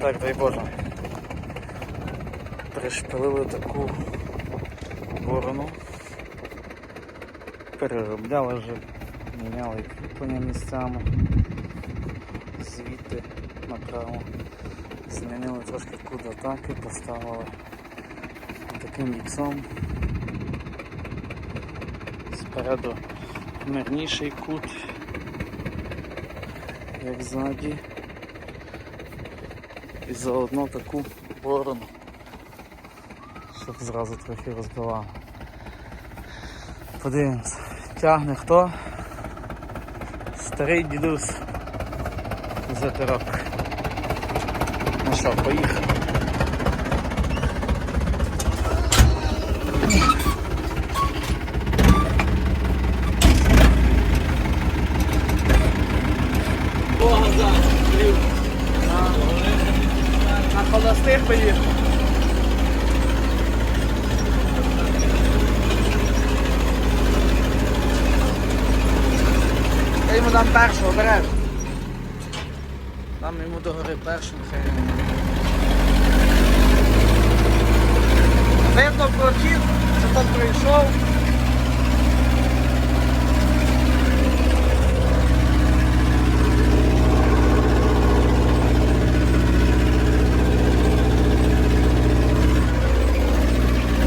Так, дай Боже. Пришпилили таку борону. Переробляли вже, міняли кріплення місцями. Звідти направо. Змінили трошки кут атаки, поставили таким віксом. Спереду мирніший кут, як ззаді. І заодно таку борону, щоб зразу трохи розбивало. Подивимось, тягне хто? Старий дідусь затирок. Ну що, поїхали. На холостих поїхав. Я йому дам першого, береш. Дам йому до гори першим, хай. Видно прохід, що там прийшов.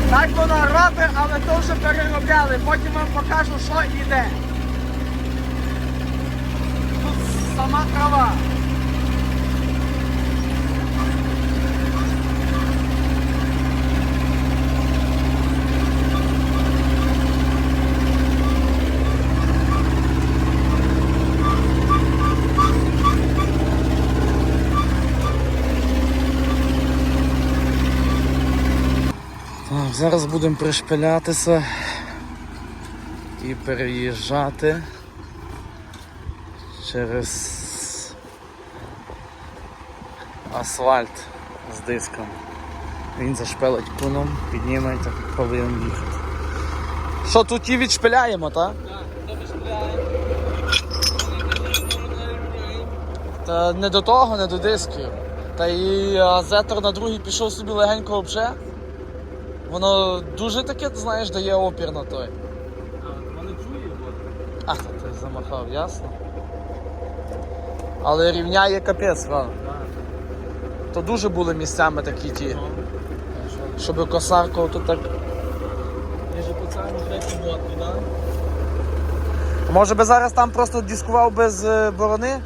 Так воно робить, але то вже переробляли. Потім вам покажу, що йде. Тут сама трава. Зараз будемо пришпилятися і переїжджати через асфальт з диском. Він зашпелить куном, підніме і так повинен їхати. Що тут і відшпиляємо, так? Та не до того, не до дисків. Та і зетер на другий пішов собі легенько обже. Воно дуже таке, знаєш, дає опір на той. Вони чують, А, то ти замахав, ясно. Але рівняє капець, правда. То дуже були місцями такі ті, щоб косарку тут так. Я же пацан третій год, да? Може би зараз там просто дискував без е, борони?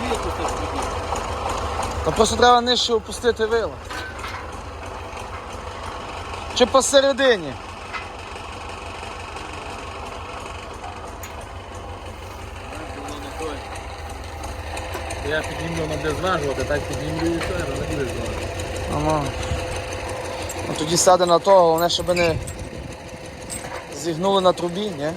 Дві тут так сидіть. То просто треба нижче опустити вило. Чи посередині? Я піднімлю на де зважувати, так піднімлю і все, не буде зважувати. Ага. Ну тоді сяде на того, головне, щоб не зігнули на трубі, ні?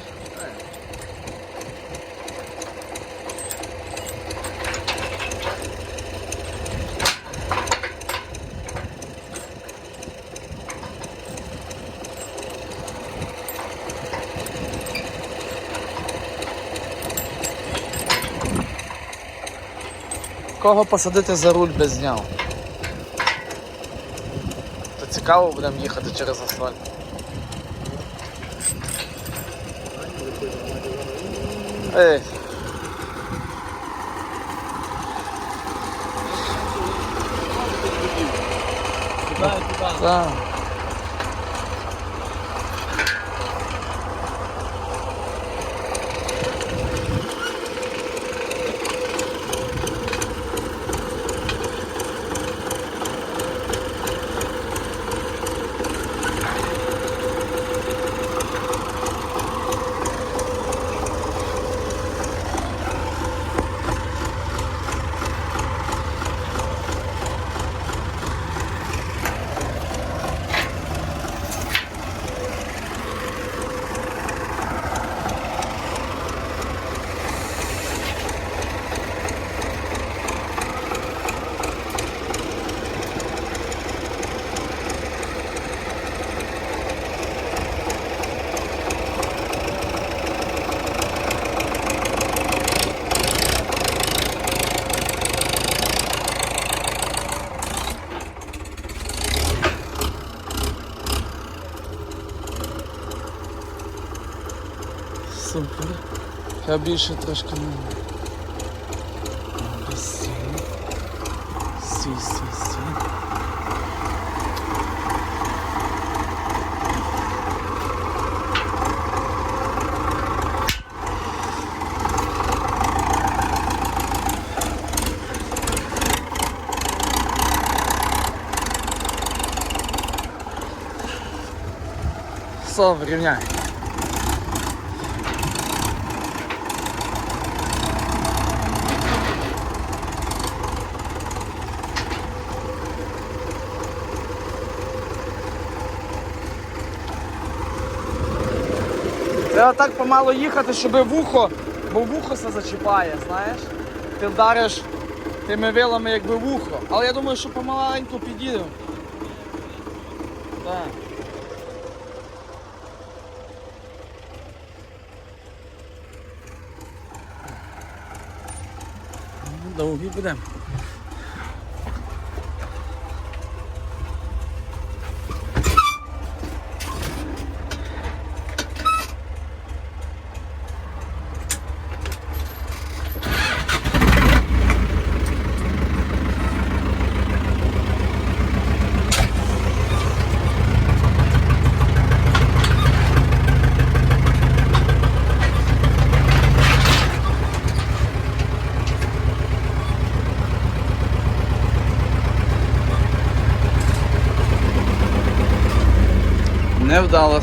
Кого посадити за руль без нього? То цікаво будемо їхати через асфальт. Ей. Так. Я більше трошки не. Сі. Сі, сі, сі. Все, рівняй. Треба так помало їхати, щоб вухо, бо вухо все зачіпає, знаєш? Ти вдариш тими вилами якби вухо. Але я думаю, що помаленьку підійдемо. Так. Довгі будемо. Невдала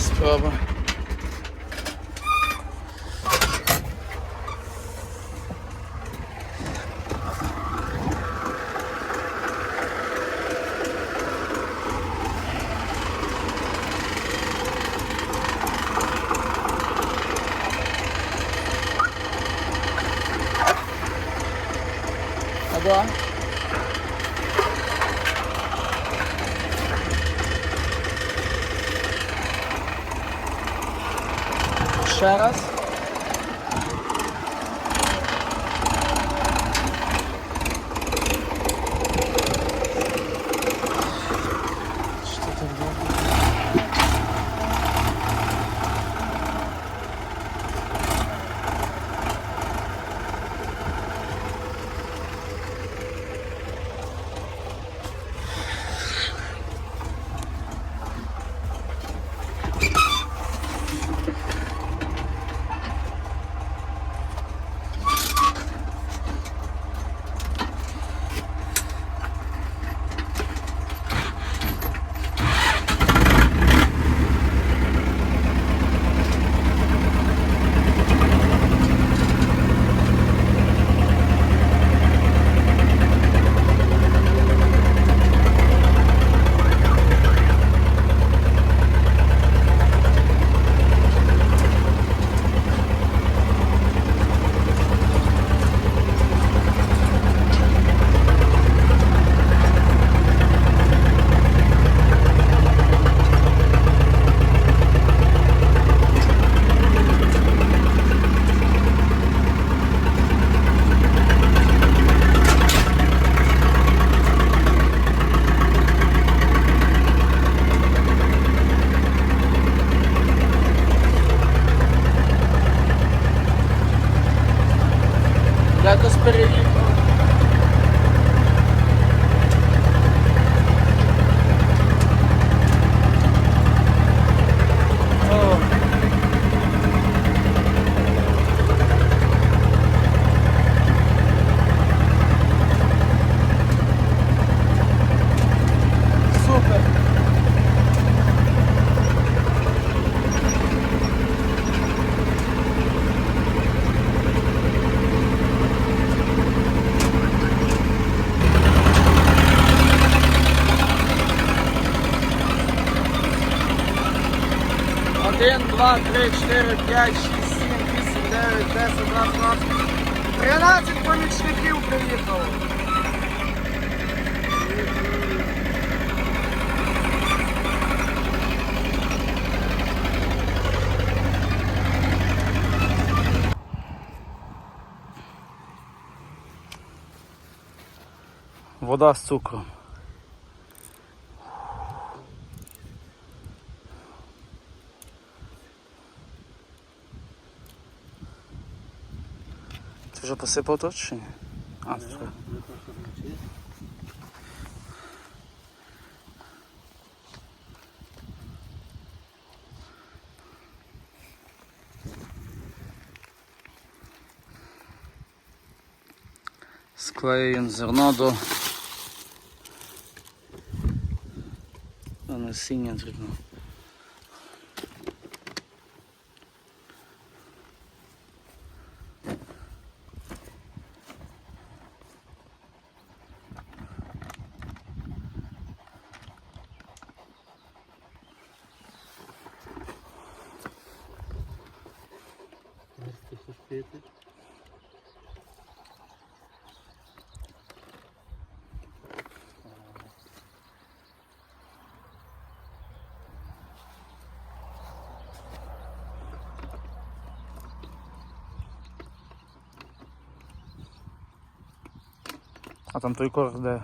Вода з цукром. Ти вже посипав ні? А, тут. Склеюємо зерно до насіння дрібно. А там той корх де?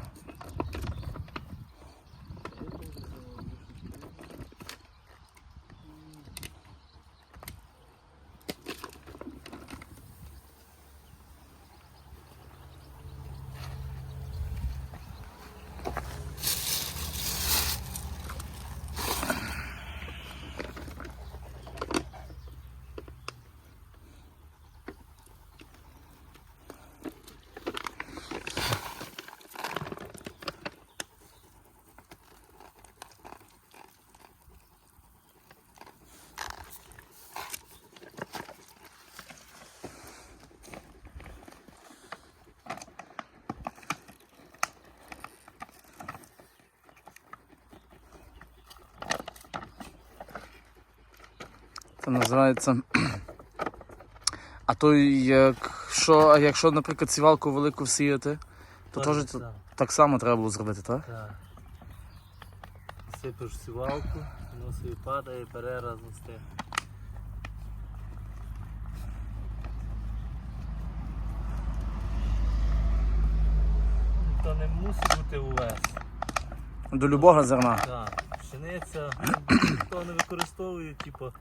Це називається. А то якщо, а якщо, наприклад, сівалку велику всіяти, то теж так, так само треба було зробити, так? Так. Сипиш сівалку, воно собі падає, бере разом з тим. То не мусить бути увесь. До любого зерна. Так, пшениця, хто не використовує, типу,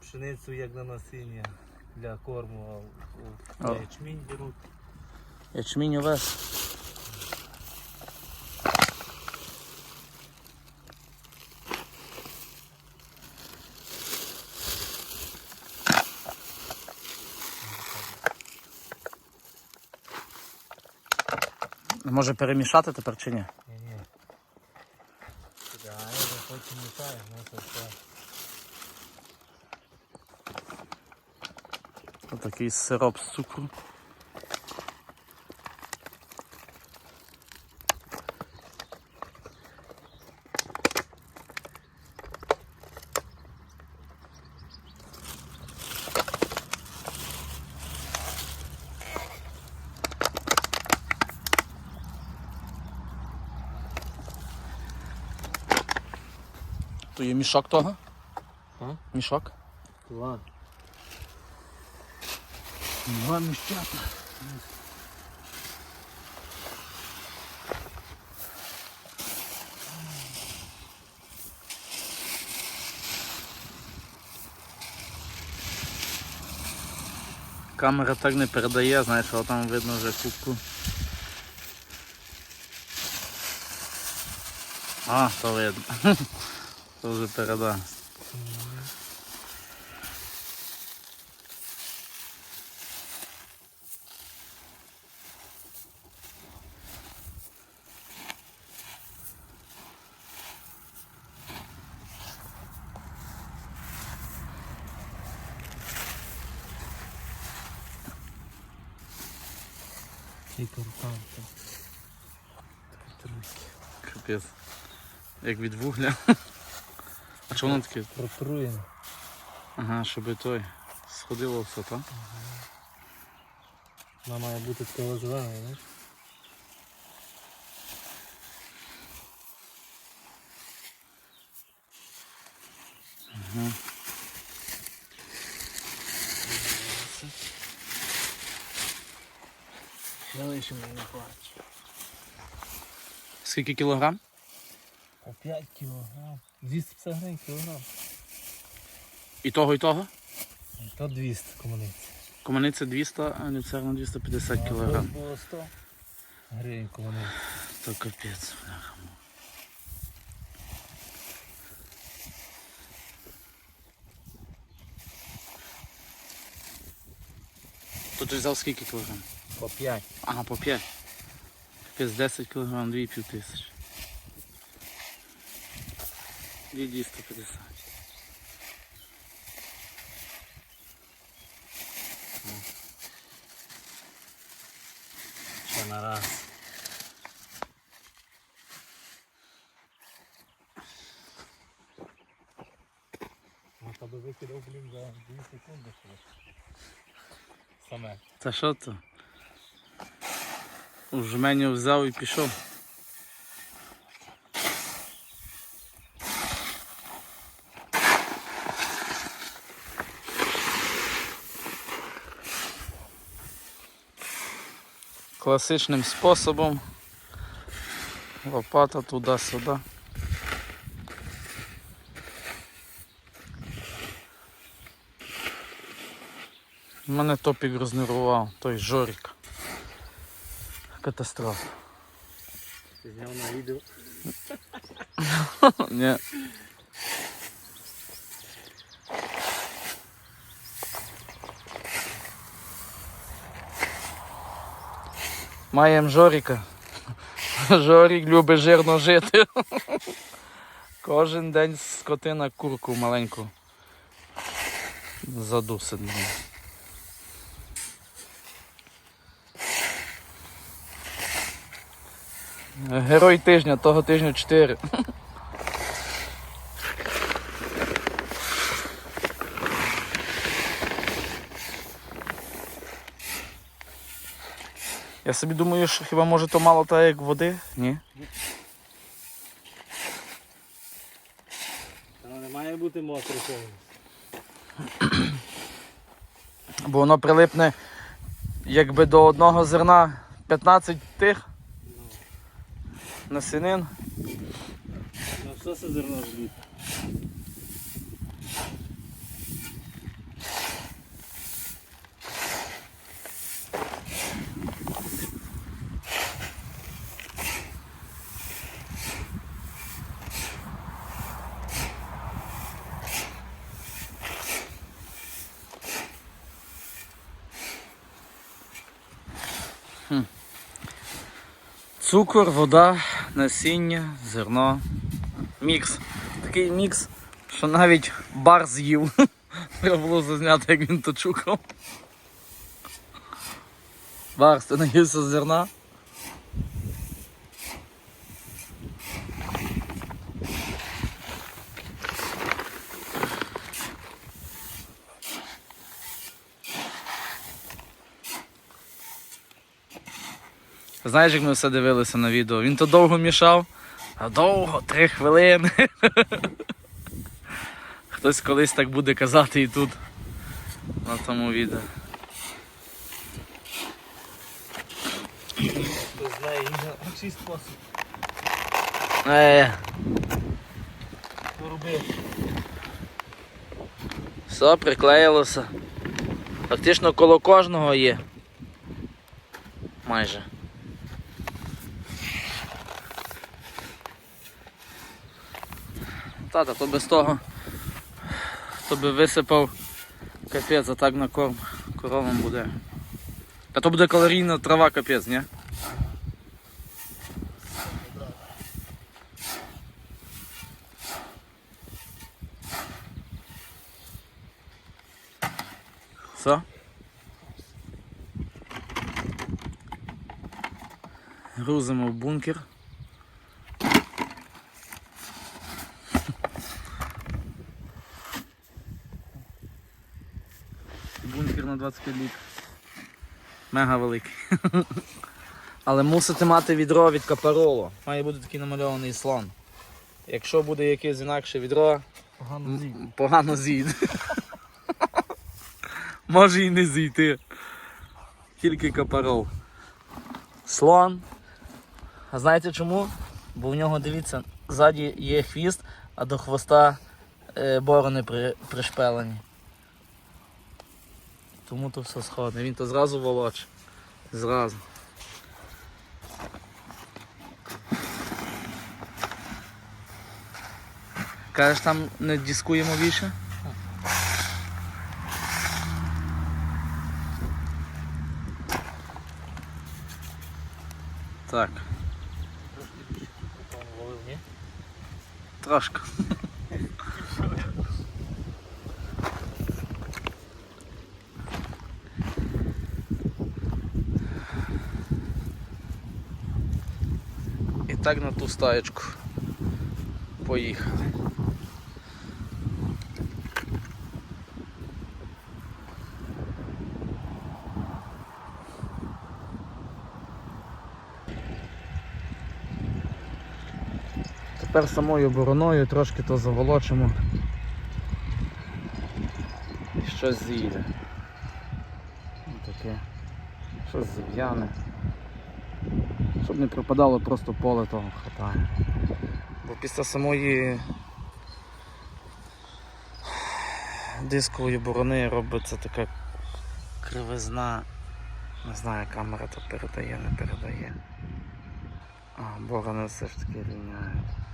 пшеницю як на насіння для корму, а у ячмінь беруть. Ячмінь увесь. Може перемішати тепер чи ні? Ні, ні. Да, я вже потім мішаю, ну це все. Отакий сироп з цукру. То є мішок того? А? Мішок? Два. Два міщата. Камера так не передає, знаєш, але там видно вже кубку. А, то видно. То вже переда. Тільки руками. Капець. Як від вугля. А чому воно таке? Протруєно. Ага, щоб той сходило все, так? Вона має бути такого зелена, знаєш? Ще лишимо не бачу. Скільки кілограм? По 5 кілограм. 250 гривень кілограм. І того, і того? То 200 комуниці. Команиця 200, а люцерна 250 кілограм. Було 100 гривень комуниці. То капець. бляха. То ти взяв скільки кілограм? По 5. Ага, по 5. Капець 10 кілограм, 2,5 тисячі. 250. Ще на раз. Та би викидав, блін, за 2 секунди. Саме. Та що то? Жменю взяв і пішов. Класичним способом. Лопата туди-сюди. Мене топік рознервував, той Жорік. Катастрофа. Ти зняв на відео. Ні. Маємо Жоріка. Жорік любить жирно жити. Кожен день скотина курку маленьку. Задусить. Герой тижня, того тижня 4. Я собі думаю, що хіба може то мало так як води? Ні. Та не має бути мокрий повністю. Бо воно прилипне якби до одного зерна 15 тих насінин. Ну що це зерно зліт? Цукор, вода, насіння, зерно. Мікс. Такий мікс, що навіть бар з'їв. Треба було зазняти, як він то чукав. Барс, ти наївся з зерна? Знаєш, як ми все дивилися на відео? Він то довго мішав, а довго, три хвилини. Хтось колись так буде казати і тут на тому відео. Хто знає інший спосіб все приклеїлося. Фактично коло кожного є. Майже. Тата, то без того. То би висипав капець, а так на корм коровам буде. Та то буде калорійна трава капець, ні? Все? Грузимо в бункер. 25 літрів. Мега великий. Але мусите мати відро від капероло. Має бути такий намальований слон. Якщо буде якесь інакше відро, Погано зійде. погано зійде. Може і не зійти. Тільки каперол. Слон. А знаєте чому? Бо в нього, дивіться, ззаді є хвіст, а до хвоста е, борони при, пришпелені. Тому то все сходне. Він то зразу волоче. Зразу. Кажеш, там не дискуємо більше? Так, трошки. Так на ту стаєчку поїхали. Тепер самою бороною трошки то заволочимо. І щось з'їде. Таке. Щось зів'яне. Щоб не пропадало просто поле того хватає. Бо після самої дискової борони робиться така кривизна. Не знаю, камера то передає, не передає. А, борони все ж таки рівняють.